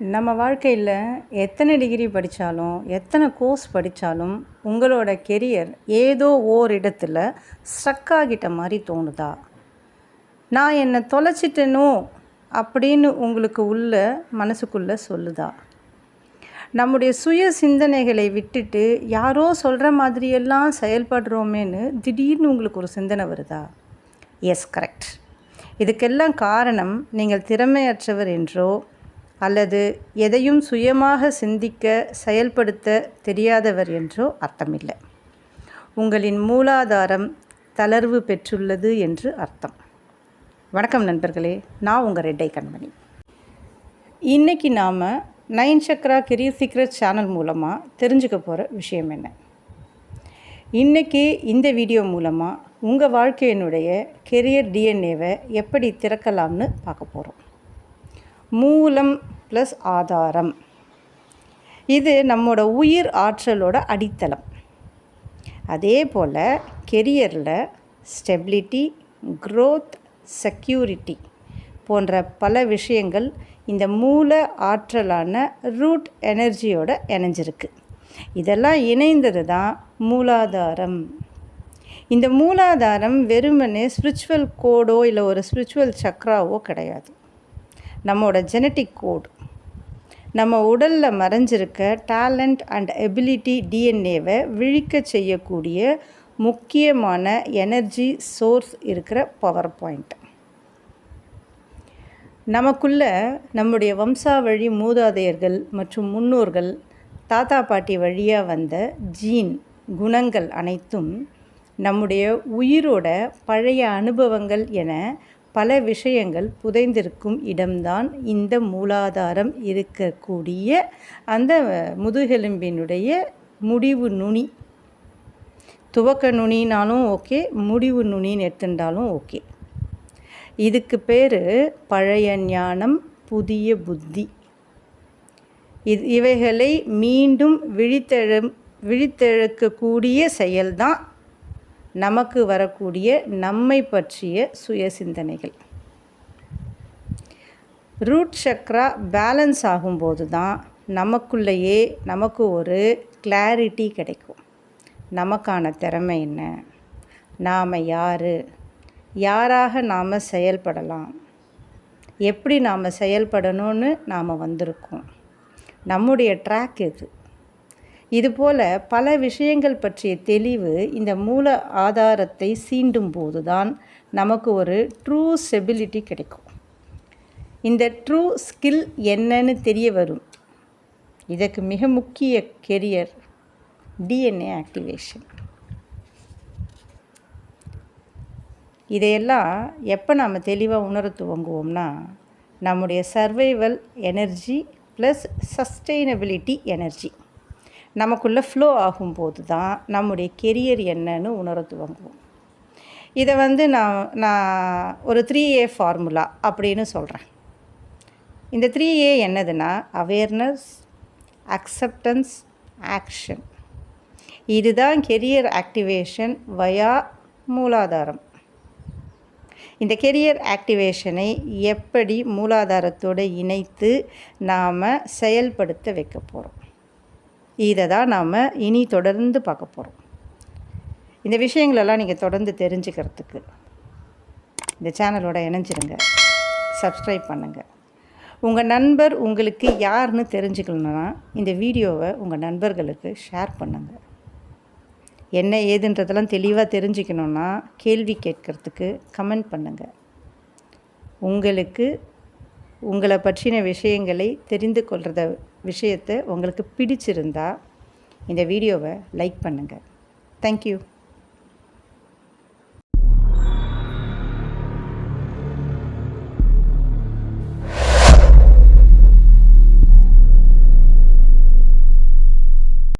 நம்ம வாழ்க்கையில் எத்தனை டிகிரி படித்தாலும் எத்தனை கோர்ஸ் படித்தாலும் உங்களோட கெரியர் ஏதோ ஓர் இடத்துல ஸ்ட்ரக் ஆகிட்ட மாதிரி தோணுதா? நான் என்னை தொலைச்சிட்டேனோ அப்படின்னு உங்களுக்கு உள்ள மனசுக்குள்ளே சொல்லுதா? நம்முடைய சுய சிந்தனைகளை விட்டுட்டு யாரோ சொல்கிற மாதிரியெல்லாம் செயல்படுறோமேன்னு திடீர்னு உங்களுக்கு ஒரு சிந்தனை வருதா? எஸ் கரெக்ட் இதுக்கெல்லாம் காரணம் நீங்கள் திறமையற்றவர் என்றோ அல்லது எதையும் சுயமாக சிந்திக்க செயல்படுத்த தெரியாதவர் என்றோ அர்த்தமில்லை. உங்களின் மூலாதாரம் தளர்வு பெற்றுள்ளது என்று அர்த்தம். வணக்கம் நண்பர்களே நான் உங்கள் ரெட்டை கண்மணி. இன்றைக்கி நாம் nine chakra career secret channel மூலமாக தெரிஞ்சுக்க போகிற விஷயம் என்ன? இன்றைக்கி இந்த வீடியோ மூலமாக உங்கள் வாழ்க்கையினுடைய கெரியர் டிஎன்ஏவை எப்படி திறக்கலாம்னு பார்க்க போகிறோம் மூலம் ப்ளஸ் ஆதாரம். இது நம்மளோட உயிர் ஆற்றலோட அடித்தளம். அதே போல் கெரியரில் ஸ்டெபிலிட்டி க்ரோத் செக்யூரிட்டி போன்ற பல விஷயங்கள் இந்த மூல ஆற்றலான ரூட் எனர்ஜியோட இணைஞ்சிருக்கு. இதெல்லாம் இணைந்தது தான் மூலாதாரம். இந்த மூலாதாரம் வெறுமனே ஸ்பிரிச்சுவல் கோடோ இல்லை ஒரு ஸ்பிரிச்சுவல் சக்ராவோ கிடையாது. நம்மளோட ஜெனட்டிக் கோட் நம்ம உடலில் மறைஞ்சிருக்க டேலண்ட் அண்ட் எபிலிட்டி டிஎன்ஏவை விழிக்க செய்யக்கூடிய முக்கியமான எனர்ஜி சோர்ஸ் இருக்கிற பவர் பாயிண்ட் நமக்குள்ள நம்முடைய வம்சாவழி மூதாதையர்கள் மற்றும் முன்னோர்கள் தாத்தா பாட்டி வழியாக வந்த ஜீன் குணங்கள் அனைத்தும் நம்முடைய உயிரோட பழைய அனுபவங்கள் என பல விஷயங்கள் புதைந்திருக்கும் இடம்தான் இந்த மூலாதாரம் இருக்கக்கூடிய அந்த முதுகெலும்பினுடைய முடிவு நுனி. துவக்க நுனினாலும் ஓகே முடிவு நுனின்னு எடுத்துட்டாலும் ஓகே. இதுக்கு பேர் பழைய ஞானம் புதிய புத்தி. இது இவைகளை மீண்டும் விழித்தெழு விழித்தெழுக்கக்கூடிய செயல்தான் நமக்கு வரக்கூடிய நம்மை பற்றிய சுய சிந்தனைகள் ரூட் சக்ரா பேலன்ஸ் ஆகும்போது தான் நமக்குள்ளேயே நமக்கு ஒரு கிளாரிட்டி கிடைக்கும். நமக்கான திறமை என்ன? நாம் யார்? யாராக நாம் செயல்படலாம்? எப்படி நாம் செயல்படணும்னு நாம் வந்திருக்கோம்? நம்முடைய ட்ராக் இது இதுபோல் பல விஷயங்கள் பற்றிய தெளிவு இந்த மூல ஆதாரத்தை சீண்டும் போது தான் நமக்கு ஒரு ட்ரூ ஸ்டெபிலிட்டி கிடைக்கும். இந்த ட்ரூ ஸ்கில் என்னன்னு தெரிய வரும். இதற்கு மிக முக்கிய கெரியர் டிஎன்ஏ ஆக்டிவேஷன் இதையெல்லாம் எப்போ நாம் தெளிவாக உணர துவங்குவோம்னா நம்முடைய survival energy plus sustainability energy நமக்குள்ளே ஃப்ளோ ஆகும்போது தான் நம்முடைய கெரியர் என்னன்னு உணர துவங்குவோம். இதை வந்து நான் நான் ஒரு த்ரீ ஏ ஃபார்முலா அப்படின்னு சொல்கிறேன் இந்த த்ரீ ஏ என்னதுன்னா அவேர்னஸ் அக்செப்டன்ஸ் ஆக்ஷன் இதுதான் கெரியர் ஆக்டிவேஷன் வயா மூலாதாரம். இந்த கெரியர் ஆக்டிவேஷனை எப்படி மூலாதாரத்தோடு இணைத்து நாம் செயல்படுத்த வைக்க போகிறோம் இதை தான் நாம் இனி தொடர்ந்து பார்க்க போகிறோம் இந்த விஷயங்களெல்லாம் நீங்கள் தொடர்ந்து தெரிஞ்சுக்கிறதுக்கு இந்த சேனலோட இணைஞ்சிருங்க. சப்ஸ்கிரைப் பண்ணுங்கள் உங்கள் நண்பர் உங்களுக்கு யாருன்னு தெரிஞ்சுக்கணுன்னா இந்த வீடியோவை உங்கள் நண்பர்களுக்கு ஷேர் பண்ணுங்கள் என்ன ஏதுன்றதெல்லாம் தெளிவாக தெரிஞ்சுக்கணுன்னா கேள்வி கேட்கறதுக்கு கமெண்ட் பண்ணுங்கள் உங்களுக்கு உங்களை பற்றின விஷயங்களை தெரிந்து கொள்கிறத விஷயத்தை உங்களுக்கு பிடிச்சிருந்தா இந்த வீடியோவை லைக் பண்ணுங்கள் தேங்க்யூ